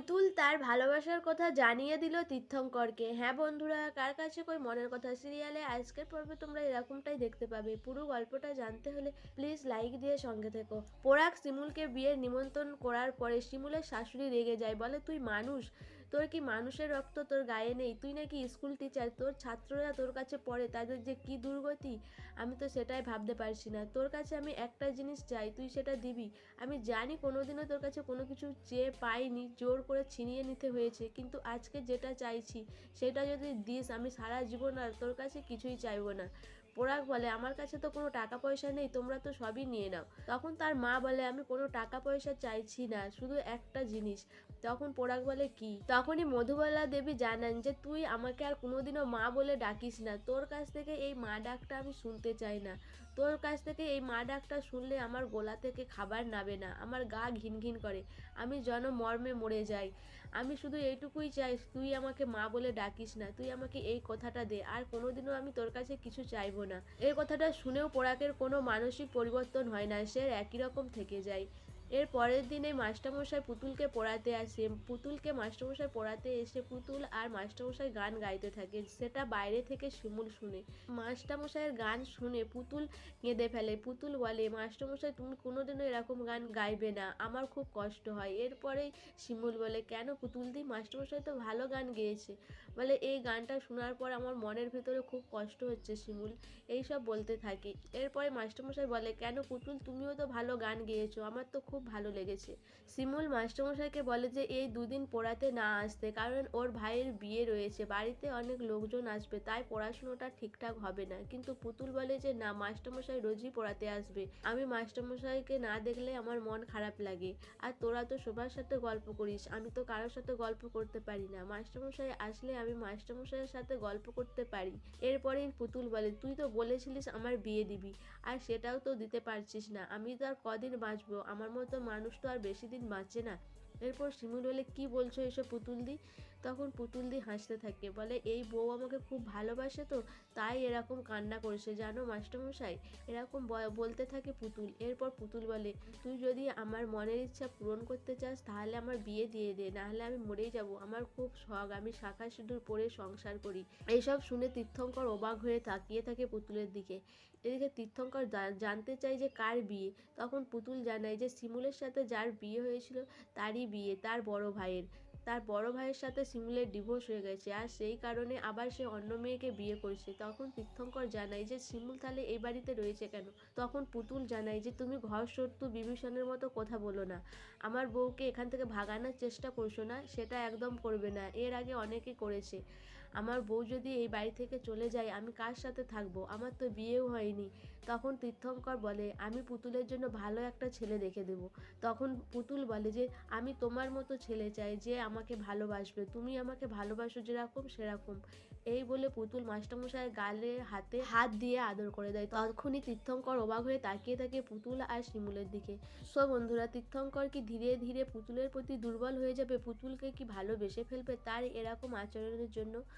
পুতুল তার ভালোবাসার কথা জানিয়ে দিল তীর্থঙ্করকে। হ্যাঁ বন্ধুরা, কার কাছে কই মনের কথা? সিরিয়ালে আজকের পর্বে তোমরা এরকমটাই দেখতে পাবে। পুরো গল্পটা জানতে হলে প্লিজ লাইক দিয়ে সঙ্গে থেকো। পোড়াক শিমুলকে বিয়ের নিমন্ত্রণ করার পরে শিমুলের শাশুড়ি রেগে যায়। বলে, তুই মানুষ? তোর কি মানুষের রক্ত তোর গায়ে নেই? তুই নাকি স্কুল টিচার তোর ছাত্ররা তোর কাছে পড়ে, তাদের যে কি দুর্গতি? আমি তো সেটাই ভাবতে পারছি না। তোর কাছে আমি একটা জিনিস চাই, তুই সেটা দিবি। আমি জানি কোনোদিনও তোর কাছে কোনো কিছু চেয়ে পাইনি, জোর করে ছিনিয়ে নিতে হয়েছে, কিন্তু আজকে যেটা চাইছি, সেটা যদি দিস, আমি সারা জীবন আর তোর কাছে কিছুই চাইব না। পোড়াক বলে, আমার কাছে তো কোনো টাকা পয়সা নেই, তোমরা তো সবই নিয়ে নাও। তখন তার মা বলে, আমি কোনো টাকা পয়সা চাইছি না, শুধু একটা জিনিস। তখন পোড়াক বলে, কি? তখনই মধুবালা দেবী জানান যে, তুই আমাকে আর কোনোদিনও মা বলে ডাকিস না। তোর কাছ থেকে এই মা ডাকটা আমি শুনতে চাই না। তোর কাছ থেকে এই মা ডাকটা শুনলে আমার গোলা থেকে খাবার নাবে না। আমার গা ঘিন ঘিন করে। আমি যেন মর্মে মরে যাই। আমি শুধু এইটুকুই চাই, তুই আমাকে মা বলে ডাকিস না। তুই আমাকে এই কথাটা দে। আর কোনোদিনও আমি তোর কাছে কিছু চাইব না। এই কথাটা শুনেও পোড়াকের কোনো মানসিক পরিবর্তন হয় না সে একই রকম থেকে যায়। এর পরের দিনে মাস্টারমশাই পুতুলকে পড়াতে আসে। পুতুলকে মাস্টারমশাই পড়াতে এসে পুতুল আর মাস্টারমশাই গান গাইতে থাকে সেটা বাইরে থেকে শিমুল শুনে। মাস্টারমশাইয়ের গান শুনে পুতুল কেঁদে ফেলে। পুতুল বলে, মাস্টারমশাই, তুমি কোনোদিনও এরকম গান গাইবে না। আমার খুব কষ্ট হয়। এরপরেই শিমুল বলে, কেন পুতুল দি মাস্টারমশাই তো ভালো গান গেয়েছে। বলে, এই গানটা শোনার পর আমার মনের ভিতরে খুব কষ্ট হচ্ছে শিমুল। এইসব বলতে থাকি। এরপরে মাস্টারমশাই বলে, কেন পুতুল? তুমিও তো ভালো গান গেয়েছো। আমার তো খুব ভালো লেগেছে। শিমুল মাস্টারমশাইকে বলে যে, এই দুদিন পড়াতে না আসতে, কারণ ওর ভাইয়ের বিয়ে রয়েছে, বাড়িতে অনেক লোকজন আসবে, তাই পড়াশুনোটা ঠিকঠাক হবে না। কিন্তু পুতুল বলে যে, না, মাস্টারমশাই রোজই পড়াতে আসবে। আমি মাস্টারমশাইকে না দেখলে আমার মন খারাপ লাগে। আর তোরা তো সবার সাথে গল্প করিস, আমি তো কারোর সাথে গল্প করতে পারি না। মাস্টারমশাই আসলে আমি মাস্টারমশাইয়ের সাথে গল্প করতে পারি। এরপরে পুতুল বলে, তুই তো বলেছিলিস আমার বিয়ে দিবি, আর সেটাও তো দিতে পারছিস না। আমি তো আর কদিন বাঁচবো, আমার মতো মানুষ তো আর বেশি দিন বাঁচে না। এরপর শিমুল বলে, কি বলছো এসব পুতুল দি তখন পুতুল দি হাসতে থাকে, বলে, এই বউ আমাকে খুব ভালোবাসে তো, তাই এরকম কান্না করেছে, জানো মাস্টারমশাই? এরকম বলতে থাকে পুতুল। এরপর পুতুল বলে, তুই যদি আমার মনের ইচ্ছা পূরণ করতে চাস, তাহলে আমার বিয়ে দিয়ে দে, নাহলে আমি মরেই যাব। আমার খুব শখ, আমি শাখা সিঁদুর পরে সংসার করি। এইসব শুনে তীর্থঙ্কর অবাক হয়ে তাকিয়ে থাকে পুতুলের দিকে। এদিকে তীর্থঙ্কর জানতে চাই যে কার বিয়ে। তখন পুতুল জানায় যে শিমুলের সাথে যার বিয়ে হয়েছিল, তারই বিয়ে তার বড় ভাইয়ের। তার বড় ভাইয়ের সাথে শিমুলের ডিভোর্স হয়ে গেছে আর সেই কারণে আবার সে অন্য মেয়েকে বিয়ে করছে। তখন তীর্থঙ্কর জানায় যে শিমুল তাহলে এই বাড়িতে রয়েছে কেন? তখন পুতুল জানায় যে, তুমি ঘর শত্রু বিভীষণের মতো কথা বলো না। আমার বউকে এখান থেকে ভাগানোর চেষ্টা করছ না, সেটা একদম করবে না। এর আগে অনেকে করেছে। আমার বউ যদি এই বাড়ি থেকে চলে যায়, আমি কার সাথে থাকব? আমার তো বিয়েও হয়নি। তখন তীর্থঙ্কর বলে, আমি পুতুলের জন্য ভালো একটা ছেলে দেখে দেবো। তখন পুতুল বলে যে, আমি তোমার মতো ছেলে চাই যে আমাকে ভালোবাসবে। তুমি আমাকে ভালোবাসো যেরকম সেরকম। এই বলে পুতুল মাস্টারমশাইয়ের গালে হাতে হাত দিয়ে আদর করে দেয়। তখনই তীর্থঙ্কর অবাক হয়ে তাকিয়ে থাকে পুতুল আর শিমুলের দিকে। সো বন্ধুরা, তীর্থঙ্কর কি ধীরে ধীরে পুতুলের প্রতি দুর্বল হয়ে যাবে? পুতুলকে কি ভালোবেসে ফেলবে? তার এরকম আচরণের জন্য